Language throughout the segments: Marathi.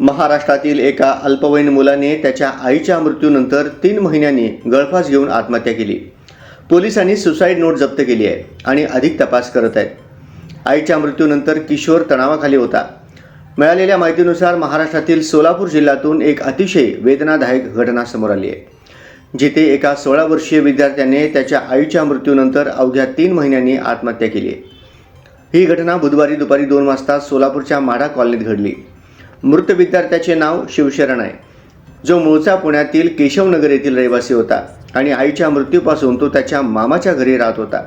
महाराष्ट्रातील एका अल्पवयीन मुलाने त्याच्या आईच्या मृत्यूनंतर तीन महिन्यांनी गळफास घेऊन आत्महत्या केली. पोलिसांनी सुसाईड नोट जप्त केली आहे आणि अधिक तपास करत आहेत. आईच्या मृत्यूनंतर किशोर तणावाखाली होता. मिळालेल्या माहितीनुसार महाराष्ट्रातील सोलापूर जिल्ह्यातून एक अतिशय वेदनादायक घटना समोर आली आहे. जिथे एका सोळा वर्षीय विद्यार्थ्याने त्याच्या आईच्या मृत्यूनंतर अवघ्या तीन महिन्यांनी आत्महत्या केली. आहे ही घटना बुधवारी दुपारी दोन वाजता सोलापूरच्या माढा कॉलनीत घडली. मृत विद्यार्थ्याचे नाव शिवशरण आहे. जो मूळचा पुण्यातील केशवनगर येथील रहिवासी होता आणि आईच्या मृत्यूपासून तो त्याच्या मामाच्या घरी राहत होता.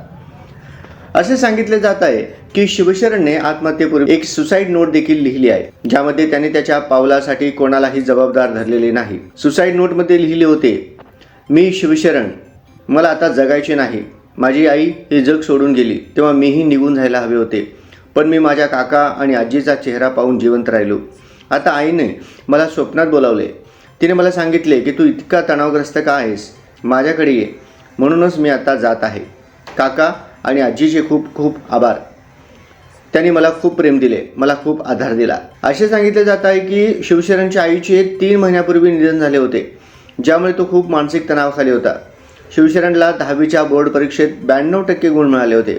असे सांगितले जात आहे की शिवशरणने आत्महत्येपूर्वी एक सुसाईड नोट देखील लिहिली आहे ज्यामध्ये त्याने त्याच्या पावलासाठी कोणालाही जबाबदार धरलेले नाही. सुसाईड नोटमध्ये लिहिले होते मी शिवशरण मला आता जगायचे नाही. माझी आई हे जग सोडून गेली तेव्हा मीही निघून जायला हवे होते. पण मी माझ्या काका आणि आजीचा चेहरा पाहून जिवंत राहिलो. आता आईने मला स्वप्नात बोलावले. तिने मला सांगितले की तू इतका तणावग्रस्त का आहेस? माझ्याकडे ये. म्हणूनच मी आता जात आहे. काका आणि आजीचे खूप खूप आभार. त्यांनी मला खूप प्रेम दिले मला खूप आधार दिला. असे सांगितले जात आहे की शिवशरणच्या आईचे तीन महिन्यापूर्वी निधन झाले होते ज्यामुळे तो खूप मानसिक तणावाखाली होता. शिवशरणला दहावीच्या बोर्ड परीक्षेत ब्याण्णव टक्के गुण मिळाले होते.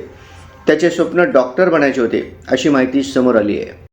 त्याचे स्वप्न डॉक्टर बनायचे होते अशी माहिती समोर आली आहे.